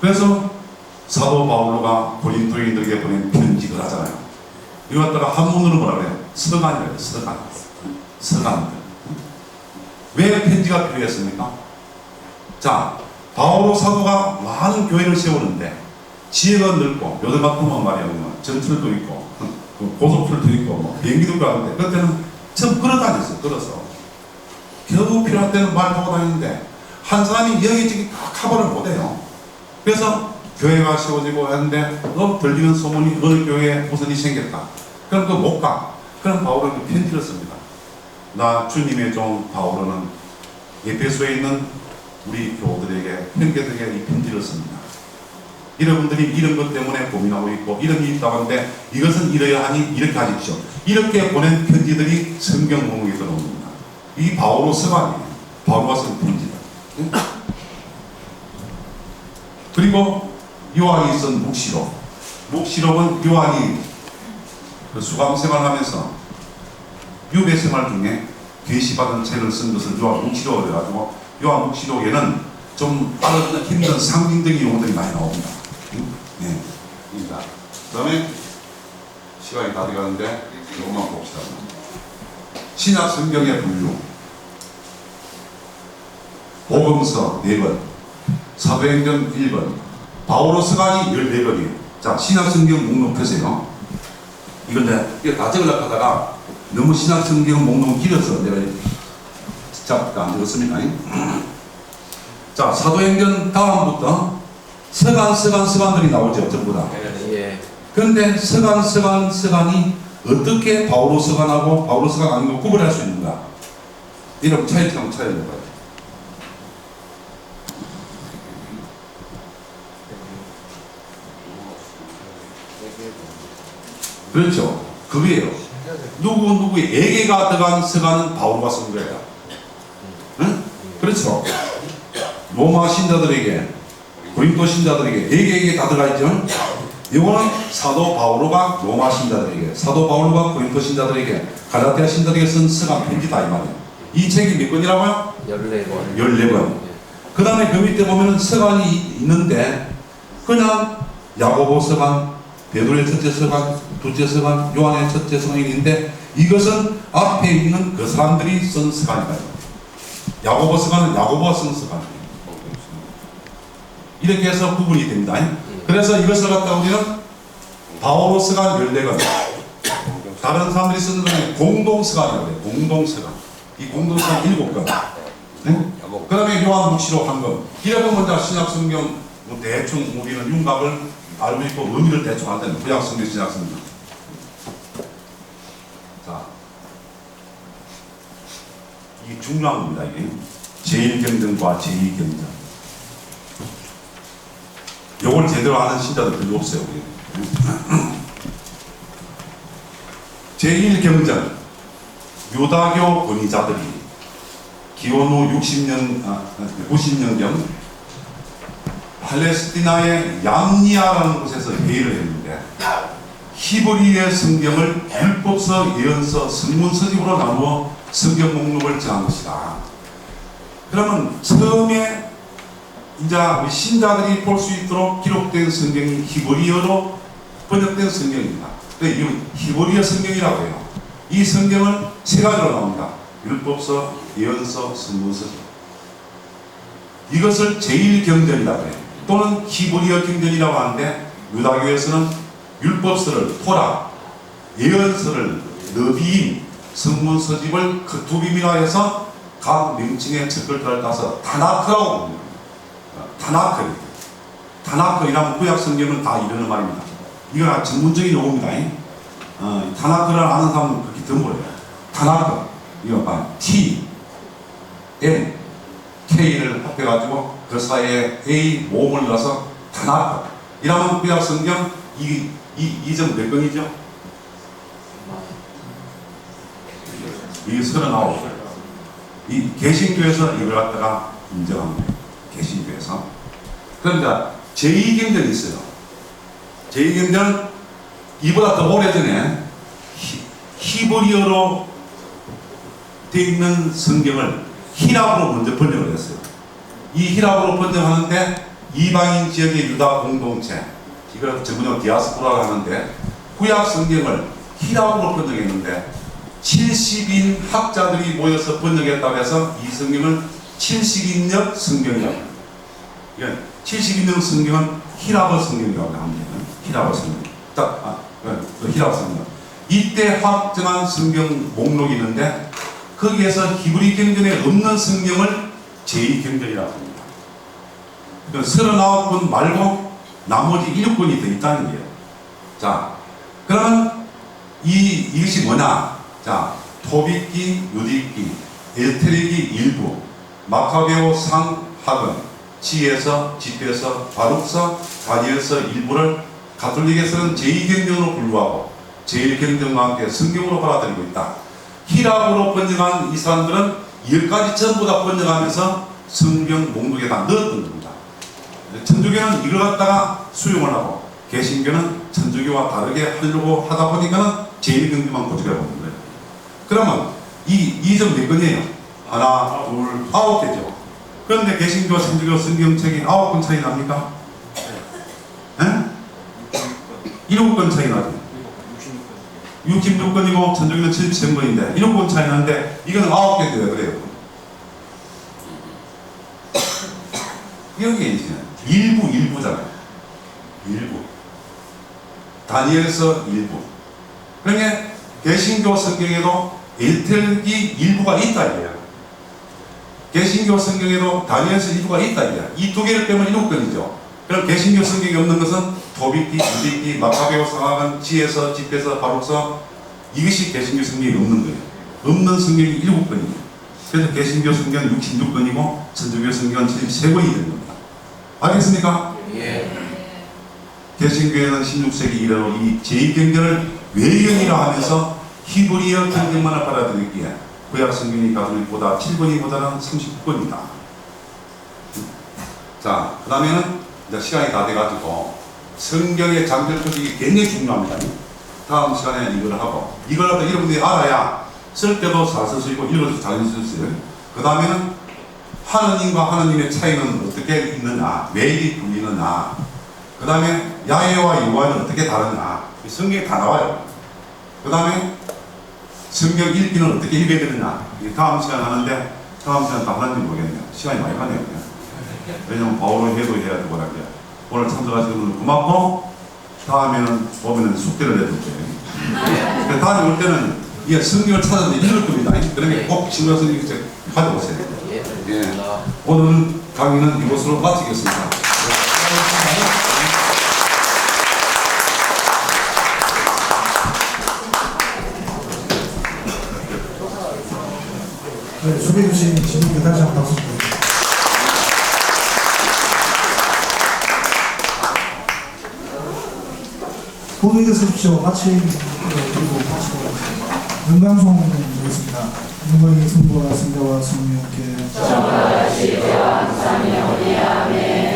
그래서 사도 바울로가 고린도인들에게 보낸 편지를 하잖아요. 이거 갖다가 한문으로 뭐라 그래요? 서간이래요. 서간. 서간들. 왜 편지가 필요했습니까? 자, 바오로 사도가 많은 교회를 세우는데 지혜가 넓고 요즘 같으면 말이야 뭐 전철도 있고 그 고속철도 있고 뭐 비행기도 가는데 그때는 전 걸어다녔어요. 걸어서 겨우 필요할 때는 말 타고 다니는데 한 사람이 여기저기 다 커버를 못해요. 그래서 교회가 세워지고 하는데 어 들리는 소문이 어느 교회에 일이 생겼다. 그럼 그못 가. 그럼 바울은 편지를 씁니다. 나 주님의 종 바울은 에페소에 있는 우리 교우들에게 형제들에게 이 편지를 씁니다. 여러분들이 이런 것 때문에 고민하고 있고 이런 일이 있다고 하는데 이것은 이래야 하니 이렇게 하십시오. 이렇게 보낸 편지들이 성경 목록에 들어옵니다. 이 바오로 서간이에요. 바오로가 쓴 편지다. 응? 그리고 요한이 쓴 묵시록. 묵시록은 요한이 그 수감 생활하면서 유배 생활 중에 계시받은 책을 쓴 것을 요한 묵시록을 해가지고 요한 묵시록에는 좀 빠른 힘든 상징적인 용어들이 많이 나옵니다. 네. 입니다. 그 다음에 시간이 다 돼가는데 이것만 봅시다. 신약 성경의 분류. 복음서 4번, 사도행전 1번, 바오로 서간이 14번이에요. 자, 신약 성경 목록 펴세요. 이건 내가 이거 다 적으려고 하다가 너무 신약 성경 목록 길어서 내가 진짜 안 적었습니다. 자, 사도행전 다음부터 서간, 서간, 서간들이 나오죠, 전부 다. 예. 그런데 서간, 서간, 서간이 어떻게 바오로 서간하고 바오로 서간 아니고 구분할 수 있는가? 이런 차이점 차이를 봐요. 그렇죠. 그게요. 누구 누구에게가 들어간 서간은 바울과 쓴 거예요. 응? 그렇죠. 로마 신자들에게 고린도 신자들에게 에게에게 다 들어가 있죠. 이거는 사도 바울로가 로마 신자들에게 사도 바울로가 고린도 신자들에게 갈라디아 신자들에게 쓴 서간 편지다 이 말이에요. 이 책이 몇 권이라고요? 14번. 14권. 그 다음에 그 밑에 보면은 서간이 있는데 그냥 야고보 서간, 베드로의 첫째 서간, 둘째 서간, 요한의 첫째 있는데 이것은 앞에 있는 그 사람들이 쓴 서간이다. 야고보 서간은 야고보가 쓴 서간이에요. 이렇게 해서 구분이 됩니다. 그래서 이것을 갖다 우리는 바오로 서간 14권 다른 사람들이 쓰는 거는 공동 서간이라고 해요. 공동 서간. 이 공동 서간 7권. 네? 그 다음에 요한 묵시록 한 권. 이래 보면 자 신약 성경 뭐 대충 우리는 윤곽을 알고 있고 의미를 대충 알잖아요. 구약 성경, 신약 성경. 자, 이 중요한 겁니다. 이게 제1경전과 제2경전. 요걸 제대로 아는 신자들 별로 없어요. 우리. 제1경전 유다교 권위자들이 기원 후 60년, 아, 90년경 팔레스티나의 얌니아라는 곳에서 회의를 했는데 히브리의 성경을 율법서, 예언서, 성문서집으로 나누어 성경 목록을 정한 것이다. 그러면 처음에 이제 신자들이 볼 수 있도록 기록된 성경이 히브리어로 번역된 성경입니다. 근데 이 히브리어 성경이라고 해요. 이 성경은 세 가지로 나옵니다. 율법서, 예언서, 성문서. 이것을 제1경전이라고 해요. 또는 히브리어 경전이라고 하는데 유다교에서는 율법서를 토라, 예언서를 너비인, 성문서집을 그두 비밀화 해서 각 명칭의 척을 따서 다나크라고 봅니다. 다나크. 다나크이라면 구약 성경은 다 이러는 말입니다. 이건 전문적인 용어입니다. 어, 다나크를 아는 사람은 그렇게 드물어요. 다나크. 이거 봐. T, N, K를 합해가지고 그 사이에 A 모음을 넣어서 다나크. 이라면 구약 성경 이, 이, 이점 몇 권이죠? 이 서른아홉. 이 개신교에서 이걸 갖다가 인정합니다. 개신교에서. 그러니까 제2경전이 있어요. 제2경전은 이보다 더 오래전에 히, 히브리어로 되어 있는 성경을 히랍으로 먼저 번역을 했어요. 이 히랍으로 번역하는데 이방인 지역의 유다 공동체 이걸 전문용 디아스포라고 하는데 구약 성경을 히라보로 번역했는데 70인 학자들이 모여서 번역했다고 해서 이 성경을 70인역 성경이라고 합니다. 이건 70인역 성경은 히라보 성경이라고 합니다. 히라보 성경. 딱, 아, 그 히라보 성경. 이때 확정한 성경 목록이 있는데 거기에서 히브리 경전에 없는 성경을 제2경전이라고 합니다. 그 39권 말고 나머지 7권이 더 있다는 거예요. 자, 그러면 이, 이것이 뭐냐? 자, 토비기, 유디기, 엘테리기 일부, 마카베오 상학은, 지에서, 집에서, 바룩서, 다니엘서 일부를 가톨릭에서는 제2경전으로 분류하고 제1경전과 함께 성경으로 받아들이고 있다. 히랍으로 번역한 이 사람들은 열 가지 전부 다 번역하면서 성경 목록에 다 넣었던 겁니다. 천주교는 이걸 갖다가 수용을 하고 개신교는 천주교와 다르게 하려고 하다 보니까는 제1경전만 고집해 보는 거예요. 그러면 이, 이점몇 건이에요? 하나, 둘, 아홉 개죠. 그런데 개신교, 천주교 성경책이 아홉 권 차이 납니까? 에? 일곱 권 차이 나죠. 66건이고 천주교는 73건인데 1권 차이 나는데 이거는 9개 돼요. 그래요. 여기에 이제 일부 일부잖아요. 일부. 다니엘서 일부. 그러니까 개신교 성경에도 엘텔기 일부가 있다 이거야. 개신교 성경에도 다니엘서 일부가 있다 이거야. 이 두 개를 빼면 7건이죠. 그럼 개신교 성경이 없는 것은 도비기, 유디기, 마카베오 상학은 지에서, 집에서, 바룩서 이것이 개신교 성경이 없는 거예요. 없는 성경이 7권이에요. 그래서 개신교 성경은 66권이고 천주교 성경은 73권이 되는 겁니다. 알겠습니까? 예. 개신교회는 16세기 이래로 이 제2경전을 외경이라 하면서 히브리어 경전만을 받아들이기에 구약 성경이 가톨릭보다 7권이보다는 39권이다. 자, 그 다음에는 이제 시간이 다 돼가지고 성경의 장절 표식이 굉장히 중요합니다. 다음 시간에 이걸 하고 이걸 갖다 여러분들이 알아야 쓸 때도 잘 쓸 수 있고 읽을 때도 잘쓸수 있어요. 그 다음에는 하느님과 하느님의 차이는 어떻게 있느냐, 왜 이리 불리느냐, 그 다음에 야훼와 여호와는 어떻게 다르냐, 이 성경에 다 나와요. 그 다음에 성경 읽기는 어떻게 읽어야 되느냐, 다음 시간 하는데 다음 시간 다 하는지 모르겠네요. 시간이 많이 가네요. 왜냐면 바울은 해도 해야 되고 하게 오늘 참석하시는 분들 고맙고 다음에는 보면은 숙제를. 그 다음에 올 때는 이게 성경을 찾아서 읽을 겁니다. 그러니까 꼭 신경 성경 책 가져오세요. 예. 예. 오늘 강의는 이것으로 마치겠습니다. 네, 소개해 주신 진님께 다시 한번 박수 드립니다. 호빙드 스피치와 마치 어, 그리고 마치고 눈감송을 드리겠습니다. 눈감이 승부와 승자와 성령께 정하시되 항상 영원히 아멘